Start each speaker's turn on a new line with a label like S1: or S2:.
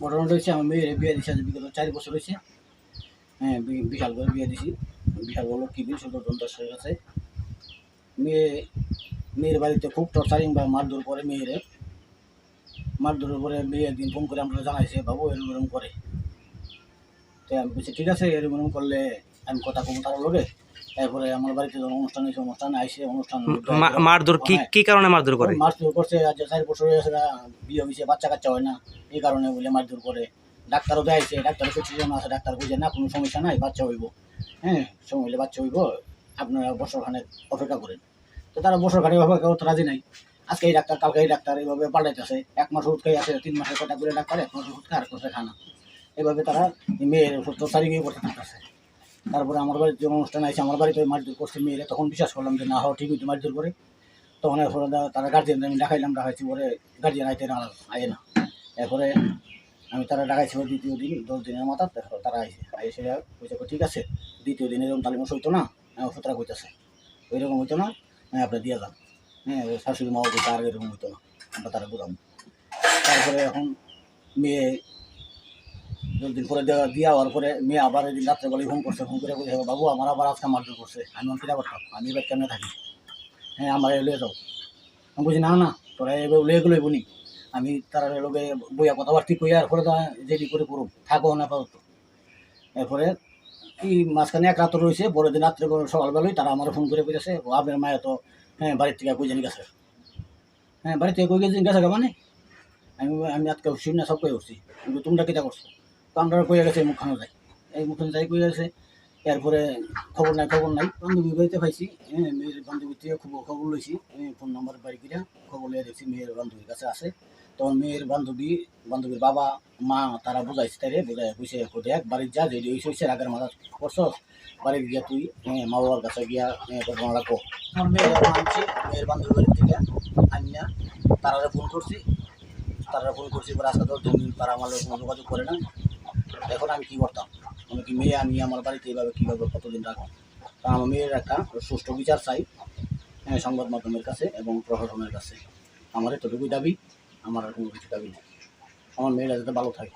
S1: ঘটনাটা হচ্ছে আমার মেয়ের বিয়ে দিচ্ছে আজ বিগত চার বছর হয়েছে। হ্যাঁ বিশাল করে বিয়ে দিছি। বিশাল বলো কি বিল শুধু দশের কাছে। মেয়ে মেয়ের বাড়িতে খুব টর্চারিং বা মারধর করে মেয়েরে। মারধরের পরে মেয়ে একদিন ফোন করে আমরা জানাইছে বাবু এরকম এরকম করে। তো আমি বলছি ঠিক আছে এরকম এরকম করলে আমি কথা কম তার লগে। তারপরে আমার বাড়িতে যখন অনুষ্ঠান হয়েছে অনুষ্ঠানে আইসে অনুষ্ঠান
S2: মারধর কি
S1: হ্যাঁ।
S2: কি কারণে মারধর করে?
S1: মারধর করছে আজ চার বছর হয়েছে না, বিয়ে হয়েছে বাচ্চা কাচ্চা হয় না। এই কারণে বলে মারধর করে। ডাক্তারও দেখাইছে ডাক্তার প্রেসক্রিপশন আছে, ডাক্তার বুঝে না, কোনো সমস্যা নাই, বাচ্চা হইব। হ্যাঁ সময় হলে বাচ্চা হইব, আপনারা বছরখানেক অপেক্ষা করেন। তো তারা বছরখানেক অপেক্ষা করতে রাজি নাই। আজকে এই ডাক্তার, কালকে এই ডাক্তার এইভাবে পাল্টাইতেছে। এক মাস ওষুধ খাই আছে তিন মাসের কটা করে ডাক্তার, এক মাস ওষুধ খায়, আর করছে খানা এইভাবে তারা মেয়ের ওষুধ সারিয়ে করতে থাকতেছে। তারপরে আমার বাড়িতে যখন অনুষ্ঠান আছে আমার বাড়িতে মারধর করছে মেয়েরা, তখন বিশ্বাস করলাম যে না হওয়া ঠিক হইতে মারধর করে। তখন তারা গার্জিয়ান আমি দেখাইলাম, দেখাইছি পরে গার্জিয়ান আইতে না আয় না। এরপরে আমি তারা ডাকাইছি ওই দ্বিতীয় দিন, দশ দিনের মাথা তারা আইসে আইসে কইছে ঠিক আছে, দ্বিতীয় দিন এরকম তালিম হইতো না ওষুধরা কইতেছে। ওইরকম হইতো না হ্যাঁ আপনি দিয়ে যান। হ্যাঁ ওই শাশুড়ি মাও কইছে আর এরকম হইতো না, আমরা তারা বুঝাম তারপরে এখন মেয়ে দশ দিন পরে দেওয়া দিয়া হওয়ার পরে মেয়ে আবার এদিন রাত্রেবেলায় ফোন করছে, ফোন করে বলছে বাবু, আমার আবার আজকে মারধর করছে, আমি অন কিনা করতাম আমি এবার কেমনে থাকি? হ্যাঁ আমার এলে যাও। আমি বলছি, না না, তোরা এবার লয়ে গেলো বনি আমি তারা লোকে বইয়া কথাবার্তি কইয়া আর পরে যেটি করে করুম থাকো না আপাতত। এরপরে এই মাঝখানে এক রাত রয়েছে বড় দিন রাত্রে সকালবেলায় তারা আমার ফোন করে ও আপনার মায়ের তো হ্যাঁ বাড়ির থেকে কই জানি গেছে? হ্যাঁ বাড়ি থেকে কই গেছে গেছে মানে? আমি আমি আজকে উঠছি না, সব কই উঠছি। কিন্তু তোমরা কিটা করছ? তো আমরা কইয়া গেছে, মুখখানো যাই। এই মুখখানো যাই কইয়া গেছে? এরপরে খবর নাই খবর নাই। বান্ধবী বাড়িতে পাইছি। হ্যাঁ মেয়ের বান্ধবীর থেকে খবর খবর লইছি ফোন নাম্বার বাড়ি কিনা, খবর লিয়ে দেখছি মেয়ের বান্ধবীর কাছে আছে। তখন মেয়ের বান্ধবী, বান্ধবীর বাবা, মা, তারা বুঝাইছে তারে বুঝাই কইছে দেখ, বাড়ির যা যেটি হয়েছে হয়েছে আগের মাথা করছস। বাড়ির গিয়া তুই হ্যাঁ মা বাবার কাছে গিয়া হ্যাঁ ঘটনা রাখো আমার মেয়ের আনছি, মেয়ের বান্ধবীর থেকে আনিয়া তারা ফোন করছি। তারা ফোন করছি আজকে দিন তারা আমার যোগাযোগ করে না। এখন আমি কী করতাম? আমি কি মেয়ে আমি আমার বাড়িতে এইভাবে কীভাবে কতদিন রাখব? তা আমার মেয়ের একটা সুষ্ঠু বিচার চাই হ্যাঁ, সংবাদ মাধ্যমের কাছে এবং প্রশাসনের কাছে। আমার এতটুকুই দাবি আমার আর কোনো কিছু দাবি নেই। আমার মেয়েরা যাতে ভালো থাকে।